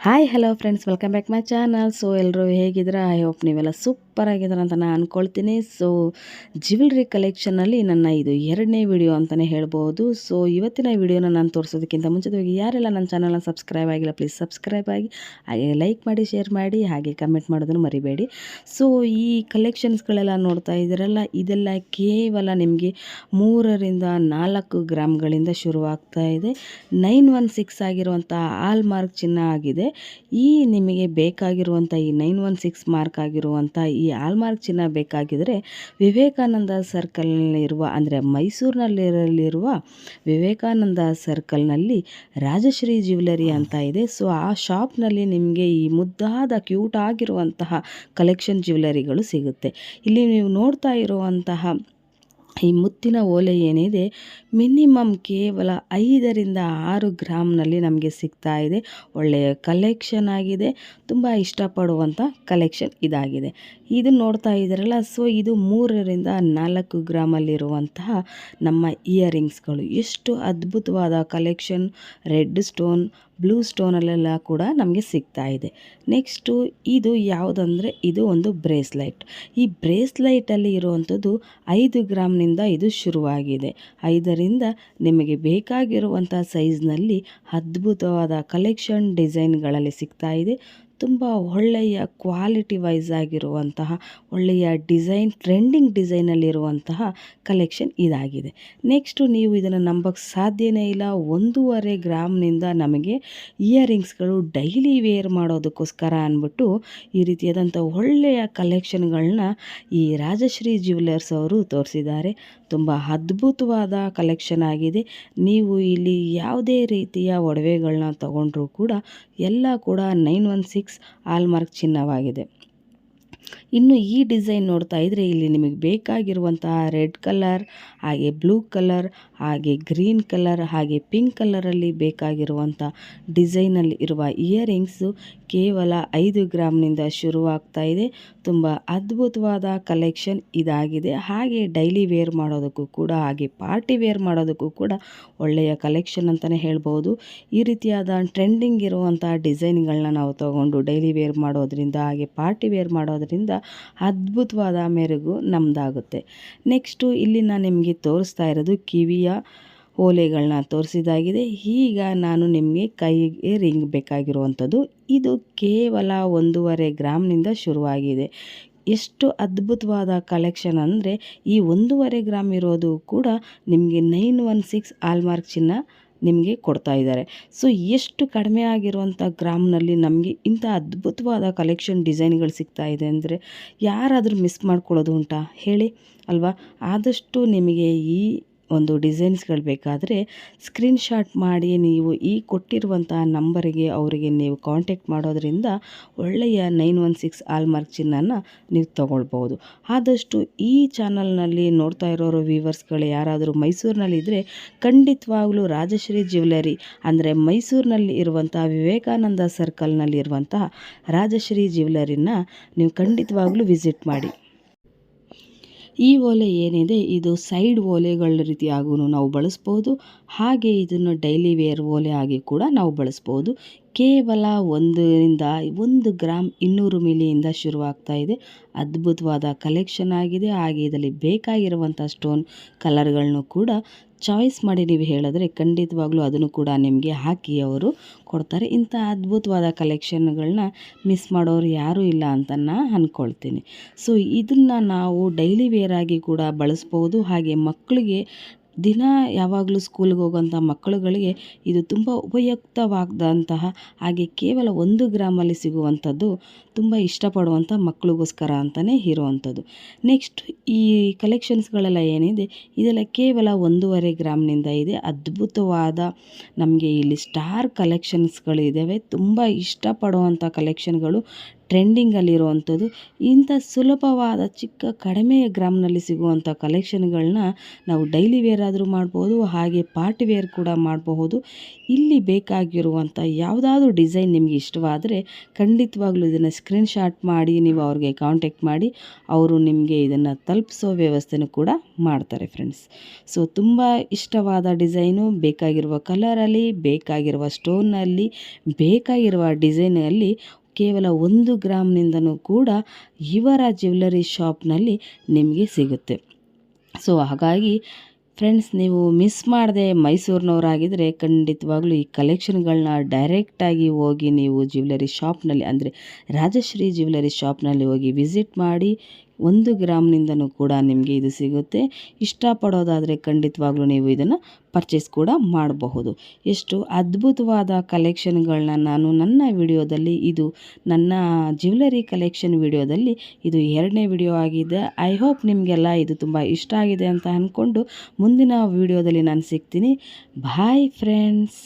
Hi hello friends welcome back my channel so ಎಲ್ಲರೂ ಹೇಗಿದ್ದೀರಾ? I hope ನೀವೆಲ್ಲ super ಆಗಿದ್ದೀರ ಅಂತ ನಾನು ಅಂದ್ಕೊಳ್ತೀನಿ ಸೊ ಜ್ಯುವೆಲ್ರಿ ಕಲೆಕ್ಷನಲ್ಲಿ ನನ್ನ ಇದು ಎರಡನೇ ವಿಡಿಯೋ ಅಂತಲೇ ಹೇಳ್ಬೋದು. ಸೊ ಇವತ್ತಿನ ವಿಡಿಯೋನ ನಾನು ತೋರಿಸೋದಕ್ಕಿಂತ ಮುಂಚಿತವಾಗಿ ಯಾರೆಲ್ಲ ನನ್ನ ಚಾನಲ್ನ ಸಬ್ಸ್ಕ್ರೈಬ್ ಆಗಿಲ್ಲ ಪ್ಲೀಸ್ ಸಬ್ಸ್ಕ್ರೈಬ್ ಆಗಿ, ಹಾಗೆ ಲೈಕ್ ಮಾಡಿ ಶೇರ್ ಮಾಡಿ, ಹಾಗೆ ಕಮೆಂಟ್ ಮಾಡೋದನ್ನು ಮರಿಬೇಡಿ. ಸೊ ಈ ಕಲೆಕ್ಷನ್ಸ್ಗಳೆಲ್ಲ ನೋಡ್ತಾ ಇದ್ದೀರಲ್ಲ, ಇದೆಲ್ಲ ಕೇವಲ ನಿಮಗೆ ಮೂರರಿಂದ ನಾಲ್ಕು ಗ್ರಾಮ್ಗಳಿಂದ ಶುರುವಾಗ್ತಾ ಇದೆ. ನೈನ್ ಒನ್ ಸಿಕ್ಸ್ ಆಗಿರುವಂಥ ಆಲ್ ಮಾರ್ಕ್ ಚಿನ್ನ ಆಗಿದೆ. ಈ ನಿಮಗೆ ಬೇಕಾಗಿರುವಂಥ ಈ ನೈನ್ ಒನ್ ಸಿಕ್ಸ್ ಮಾರ್ಕ್ ಆಗಿರುವಂಥ ಆಲ್ಮಾರ್ಕ್ ಚಿನ್ನ ಬೇಕಾಗಿದ್ದರೆ ವಿವೇಕಾನಂದ ಸರ್ಕಲ್ನಲ್ಲಿರುವ, ಅಂದರೆ ಮೈಸೂರಿನಲ್ಲಿರಲಿರುವ ವಿವೇಕಾನಂದ ಸರ್ಕಲ್ನಲ್ಲಿ ರಾಜಶ್ರೀ ಜ್ಯುವೆಲರಿ ಅಂತ ಇದೆ. ಸೊ, ಆ ಶಾಪ್ನಲ್ಲಿ ನಿಮಗೆ ಈ ಮುದ್ದಾದ, ಕ್ಯೂಟ್ ಆಗಿರುವಂತಹ ಕಲೆಕ್ಷನ್ ಜ್ಯುವೆಲರಿಗಳು ಸಿಗುತ್ತೆ. ಇಲ್ಲಿ ನೀವು ನೋಡ್ತಾ ಇರುವಂತಹ ಈ ಮುತ್ತಿನ ಓಲೆ ಏನಿದೆ, ಮಿನಿಮಮ್ ಕೇವಲ ಐದರಿಂದ ಆರು ಗ್ರಾಮ್ನಲ್ಲಿ ನಮಗೆ ಸಿಗ್ತಾ ಇದೆ. ಒಳ್ಳೆಯ ಕಲೆಕ್ಷನ್ ಆಗಿದೆ. ತುಂಬ ಇಷ್ಟಪಡುವಂಥ ಕಲೆಕ್ಷನ್ ಇದಾಗಿದೆ. ಇದು ನೋಡ್ತಾ ಇದ್ದಾರಲ್ಲ ಸೊ ಇದು ಮೂರರಿಂದ ನಾಲ್ಕು ಗ್ರಾಮಲ್ಲಿರುವಂತಹ ನಮ್ಮ ಇಯರಿಂಗ್ಸ್ಗಳು ಎಷ್ಟು ಅದ್ಭುತವಾದ ಕಲೆಕ್ಷನ್ ರೆಡ್ ಸ್ಟೋನ್ ಬ್ಲೂ ಸ್ಟೋನಲ್ಲೆಲ್ಲ ಕೂಡ ನಮಗೆ ಸಿಗ್ತಾ ಇದೆ. ನೆಕ್ಸ್ಟು ಇದು ಯಾವುದಂದರೆ ಇದು ಒಂದು ಬ್ರೇಸ್ಲೈಟ್. ಈ ಬ್ರೇಸ್ಲೈಟಲ್ಲಿ ಇರುವಂಥದ್ದು ಐದು ಗ್ರಾಮ್ನಿಂದ ಇದು ಶುರುವಾಗಿದೆ. ಐದರಿಂದ ನಿಮಗೆ ಬೇಕಾಗಿರುವಂಥ ಸೈಜ್ನಲ್ಲಿ ಅದ್ಭುತವಾದ ಕಲೆಕ್ಷನ್ ಡಿಸೈನ್ಗಳಲ್ಲಿ ಸಿಗ್ತಾ ಇದೆ. ತುಂಬ ಒಳ್ಳೆಯ ಕ್ವಾಲಿಟಿ ವೈಸ್ ಆಗಿರುವಂತಹ, ಒಳ್ಳೆಯ ಡಿಸೈನ್ ಟ್ರೆಂಡಿಂಗ್ ಡಿಸೈನಲ್ಲಿರುವಂತಹ ಕಲೆಕ್ಷನ್ ಇದಾಗಿದೆ. ನೆಕ್ಸ್ಟು ನೀವು ಇದನ್ನು ನಂಬಕ್ಕೆ ಸಾಧ್ಯನೇ ಇಲ್ಲ. ಒಂದೂವರೆ ಗ್ರಾಮ್ನಿಂದ ನಮಗೆ ಇಯರಿಂಗ್ಸ್ಗಳು ಡೈಲಿ ವೇರ್ ಮಾಡೋದಕ್ಕೋಸ್ಕರ ಅಂದ್ಬಿಟ್ಟು ಈ ರೀತಿಯಾದಂಥ ಒಳ್ಳೆಯ ಕಲೆಕ್ಷನ್ಗಳನ್ನ ಈ ರಾಜಶ್ರೀ ಜ್ಯುವೆಲರ್ಸ್ ಅವರು ತೋರಿಸಿದ್ದಾರೆ. ತುಂಬ ಅದ್ಭುತವಾದ ಕಲೆಕ್ಷನ್ ಆಗಿದೆ. ನೀವು ಇಲ್ಲಿ ಯಾವುದೇ ರೀತಿಯ ಒಡವೆಗಳನ್ನ ತಗೊಂಡ್ರೂ ಕೂಡ ಎಲ್ಲ ಕೂಡ ನೈನ್ ಒನ್ ಸಿಕ್ಸ್ ಆಲ್ಮಾರ್ಕ್ ಚಿನ್ನವಾಗಿದೆ. ಇನ್ನು ಈ ಡಿಸೈನ್ ನೋಡ್ತಾ ಇದ್ದರೆ ಇಲ್ಲಿ ನಿಮಗೆ ಬೇಕಾಗಿರುವಂತಹ ರೆಡ್ ಕಲರ್, ಹಾಗೆ ಬ್ಲೂ ಕಲರ್, ಹಾಗೆ ಗ್ರೀನ್ ಕಲರ್, ಹಾಗೆ ಪಿಂಕ್ ಕಲರಲ್ಲಿ ಬೇಕಾಗಿರುವಂಥ ಡಿಸೈನಲ್ಲಿ ಇರುವ ಇಯರಿಂಗ್ಸು ಕೇವಲ ಐದು ಗ್ರಾಮ್ನಿಂದ ಶುರುವಾಗ್ತಾ ಇದೆ. ತುಂಬ ಅದ್ಭುತವಾದ ಕಲೆಕ್ಷನ್ ಇದಾಗಿದೆ. ಹಾಗೆ ಡೈಲಿ ವೇರ್ ಮಾಡೋದಕ್ಕೂ ಕೂಡ, ಹಾಗೆ ಪಾರ್ಟಿ ವೇರ್ ಮಾಡೋದಕ್ಕೂ ಕೂಡ ಒಳ್ಳೆಯ ಕಲೆಕ್ಷನ್ ಅಂತಲೇ ಹೇಳ್ಬೋದು. ಈ ರೀತಿಯಾದ ಟ್ರೆಂಡಿಂಗ್ ಇರುವಂಥ ಡಿಸೈನ್ಗಳನ್ನ ನಾವು ತಗೊಂಡು ಡೈಲಿ ವೇರ್ ಮಾಡೋದ್ರಿಂದ, ಹಾಗೆ ಪಾರ್ಟಿ ವೇರ್ ಮಾಡೋದ್ರಿಂದ ಅದ್ಭುತವಾದ ಮೆರುಗು ನಮ್ಮದಾಗುತ್ತೆ ನೆಕ್ಸ್ಟು ಇಲ್ಲಿ ನಾನು ನಿಮಗೆ ತೋರಿಸ್ತಾ ಇರೋದು ಕಿವಿಯ ಓಲೆಗಳನ್ನ ತೋರಿಸಿದಾಗಿದೆ. ಈಗ ನಾನು ನಿಮಗೆ ಕೈಗೆ ರಿಂಗ್ ಬೇಕಾಗಿರುವಂಥದ್ದು. ಇದು ಕೇವಲ ಒಂದೂವರೆ ಗ್ರಾಮ್ನಿಂದ ಶುರುವಾಗಿದೆ. ಎಷ್ಟು ಅದ್ಭುತವಾದ ಕಲೆಕ್ಷನ್ ಅಂದರೆ ಈ ಒಂದೂವರೆ ಗ್ರಾಮ್ ಇರೋದು ಕೂಡ ನಿಮಗೆ ನೈನ್ ಒನ್ ಸಿಕ್ಸ್ ಆಲ್ಮಾರ್ಕ್ ಚಿನ್ನ ನಿಮಗೆ ಕೊಡ್ತಾ ಇದ್ದಾರೆ. ಸೊ ಎಷ್ಟು ಕಡಿಮೆ ಆಗಿರುವಂಥ ಗ್ರಾಮ್ನಲ್ಲಿ ನಮಗೆ ಇಂಥ ಅದ್ಭುತವಾದ ಕಲೆಕ್ಷನ್ ಡಿಸೈನ್ಗಳು ಸಿಗ್ತಾ ಇದೆ ಅಂದರೆ ಯಾರಾದರೂ ಮಿಸ್ ಮಾಡ್ಕೊಳ್ಳೋದು ಉಂಟಾ? ಹೇಳಿ, ಅಲ್ವಾ? ಆದಷ್ಟು ನಿಮಗೆ ಈ ಒಂದು ಡಿಸೈನ್ಸ್ಗಳು ಬೇಕಾದರೆ ಸ್ಕ್ರೀನ್ಶಾಟ್ ಮಾಡಿ ನೀವು ಈ ಕೊಟ್ಟಿರುವಂಥ ನಂಬರಿಗೆ ಅವರಿಗೆ ನೀವು ಕಾಂಟ್ಯಾಕ್ಟ್ ಮಾಡೋದರಿಂದ ಒಳ್ಳೆಯ ನೈನ್ ಒನ್ ಸಿಕ್ಸ್ ಆಲ್ಮಾರ್ಕ್ ಚಿನ್ನನ್ನು ನೀವು ತೊಗೊಳ್ಬೋದು. ಆದಷ್ಟು ಈ ಚಾನಲ್ನಲ್ಲಿ ನೋಡ್ತಾ ಇರೋರು ವ್ಯೂವರ್ಸ್ಗಳು ಯಾರಾದರೂ ಮೈಸೂರಿನಲ್ಲಿದ್ದರೆ ಖಂಡಿತವಾಗ್ಲೂ ರಾಜಶ್ರೀ ಜ್ಯುವೆಲರಿ ಅಂದರೆ ಮೈಸೂರಿನಲ್ಲಿ ಇರುವಂಥ ವಿವೇಕಾನಂದ ಸರ್ಕಲ್ನಲ್ಲಿ ಇರುವಂತಹ ರಾಜಶ್ರೀ ಜ್ಯುವೆಲರಿನ ನೀವು ಖಂಡಿತವಾಗ್ಲೂ ವಿಸಿಟ್ ಮಾಡಿ. ಈ ಓಲೆ ಏನಿದೆ, ಇದು ಸೈಡ್ ಓಲೆಗಳ ರೀತಿಯಾಗೂ ನಾವು ಬಳಸ್ಬೋದು. ಹಾಗೆ ಇದನ್ನು ಡೈಲಿ ವೇರ್ ಓಲೆ ಆಗಿ ಕೂಡ ನಾವು ಬಳಸ್ಬೋದು. ಕೇವಲ ಒಂದರಿಂದ ಒಂದು ಗ್ರಾಮ್ ಇನ್ನೂರು ಮಿಲಿಯಿಂದ ಶುರುವಾಗ್ತಾ ಇದೆ. ಅದ್ಭುತವಾದ ಕಲೆಕ್ಷನ್ ಆಗಿದೆ. ಹಾಗೆ ಇದರಲ್ಲಿ ಬೇಕಾಗಿರುವಂಥ ಸ್ಟೋನ್ ಕಲರ್ಗಳನ್ನು ಕೂಡ ಚಾಯ್ಸ್ ಮಾಡಿ ನೀವು ಹೇಳಿದ್ರೆ ಖಂಡಿತವಾಗ್ಲೂ ಅದನ್ನು ಕೂಡ ನಿಮಗೆ ಹಾಕಿ ಅವರು ಕೊಡ್ತಾರೆ. ಇಂಥ ಅದ್ಭುತವಾದ ಕಲೆಕ್ಷನ್ಗಳನ್ನ ಮಿಸ್ ಮಾಡೋರು ಯಾರೂ ಇಲ್ಲ ಅಂತ ನಾನು ಅಂದ್ಕೊಳ್ತೀನಿ ಸೊ ಇದನ್ನು ನಾವು ಡೈಲಿ ವೇರ್ ಆಗಿ ಕೂಡ ಬಳಸ್ಬೋದು. ಹಾಗೆ ಮಕ್ಕಳಿಗೆ ದಿನ ಯಾವಾಗಲೂ ಸ್ಕೂಲ್ಗೆ ಹೋಗುವಂಥ ಮಕ್ಕಳುಗಳಿಗೆ ಇದು ತುಂಬ ಉಪಯುಕ್ತವಾದಂತಹ ಹಾಗೆ ಕೇವಲ ಒಂದು ಗ್ರಾಮಲ್ಲಿ ಸಿಗುವಂಥದ್ದು ತುಂಬ ಇಷ್ಟಪಡುವಂಥ ಮಕ್ಕಳಿಗೋಸ್ಕರ ಅಂತಲೇ ಇರುವಂಥದ್ದು. ನೆಕ್ಸ್ಟ್ ಈ ಕಲೆಕ್ಷನ್ಸ್ಗಳೆಲ್ಲ ಏನಿದೆ? ಇದೆಲ್ಲ ಕೇವಲ ಒಂದೂವರೆ ಗ್ರಾಮ್ನಿಂದ ಇದೆ. ಅದ್ಭುತವಾದ ನಮಗೆ ಇಲ್ಲಿ ಸ್ಟಾರ್ ಕಲೆಕ್ಷನ್ಸ್ಗಳಿದ್ದಾವೆ ತುಂಬ ಇಷ್ಟಪಡುವಂಥ ಕಲೆಕ್ಷನ್ಗಳು ಟ್ರೆಂಡಿಂಗಲ್ಲಿರುವಂಥದ್ದು, ಇಂಥ ಸುಲಭವಾದ ಚಿಕ್ಕ ಕಡಿಮೆ ಗ್ರಾಮ್ನಲ್ಲಿ ಸಿಗುವಂಥ ಕಲೆಕ್ಷನ್ಗಳನ್ನ ನಾವು ಡೈಲಿ ವೇರ್ ಆದರೂ ಮಾಡ್ಬೋದು, ಹಾಗೆ ಪಾರ್ಟಿ ವೇರ್ ಕೂಡ ಮಾಡಬಹುದು. ಇಲ್ಲಿ ಬೇಕಾಗಿರುವಂಥ ಯಾವುದಾದ್ರೂ ಡಿಸೈನ್ ನಿಮಗೆ ಇಷ್ಟವಾದರೆ ಖಂಡಿತವಾಗ್ಲೂ ಇದನ್ನು ಸ್ಕ್ರೀನ್ಶಾಟ್ ಮಾಡಿ, ನೀವು ಅವ್ರಿಗೆ ಕಾಂಟ್ಯಾಕ್ಟ್ ಮಾಡಿ, ಅವರು ನಿಮಗೆ ಇದನ್ನು ತಲುಪಿಸೋ ವ್ಯವಸ್ಥೆನೂ ಕೂಡ ಮಾಡ್ತಾರೆ ಫ್ರೆಂಡ್ಸ್ ಸೊ ತುಂಬ ಇಷ್ಟವಾದ ಡಿಸೈನು ಬೇಕಾಗಿರುವ ಕಲರಲ್ಲಿ ಬೇಕಾಗಿರುವ ಸ್ಟೋನ್ನಲ್ಲಿ ಬೇಕಾಗಿರುವ ಡಿಸೈನಲ್ಲಿ ಕೇವಲ ಒಂದು ಗ್ರಾಮ್ನಿಂದನೂ ಕೂಡ ಇವರ ಜ್ಯುವೆಲ್ಲರಿ ಶಾಪ್ನಲ್ಲಿ ನಿಮಗೆ ಸಿಗುತ್ತೆ. ಸೊ, ಹಾಗಾಗಿ ಫ್ರೆಂಡ್ಸ್, ನೀವು ಮಿಸ್ ಮಾಡದೆ ಮೈಸೂರಿನವರಾಗಿದ್ದರೆ ಖಂಡಿತವಾಗ್ಲೂ ಈ ಕಲೆಕ್ಷನ್ಗಳನ್ನ ಡೈರೆಕ್ಟಾಗಿ ಹೋಗಿ ನೀವು ಜ್ಯುವೆಲ್ಲರಿ ಶಾಪ್ನಲ್ಲಿ, ಅಂದರೆ ರಾಜಶ್ರೀ ಜ್ಯುವೆಲ್ಲರಿ ಶಾಪ್ನಲ್ಲಿ ಹೋಗಿ ವಿಸಿಟ್ ಮಾಡಿ ಒಂದು ಗ್ರಾಮ್ನಿಂದನೂ ಕೂಡ ನಿಮಗೆ ಇದು ಸಿಗುತ್ತೆ. ಇಷ್ಟಪಡೋದಾದರೆ ಖಂಡಿತವಾಗ್ಲೂ ನೀವು ಇದನ್ನು ಪರ್ಚೇಸ್ ಕೂಡ ಮಾಡಬಹುದು. ಎಷ್ಟು ಅದ್ಭುತವಾದ ಕಲೆಕ್ಷನ್ಗಳನ್ನ ನಾನು ನನ್ನ ವಿಡಿಯೋದಲ್ಲಿ, ಇದು ನನ್ನ ಜ್ಯುವೆಲರಿ ಕಲೆಕ್ಷನ್ ವಿಡಿಯೋದಲ್ಲಿ ಇದು ಎರಡನೇ ವಿಡಿಯೋ ಆಗಿದೆ. ಐ ಹೋಪ್ ನಿಮಗೆಲ್ಲ ಇದು ತುಂಬ ಇಷ್ಟ ಆಗಿದೆ ಅಂತ ಅಂದ್ಕೊಂಡು ಮುಂದಿನ ವಿಡಿಯೋದಲ್ಲಿ ನಾನು ಸಿಗ್ತೀನಿ. Bye friends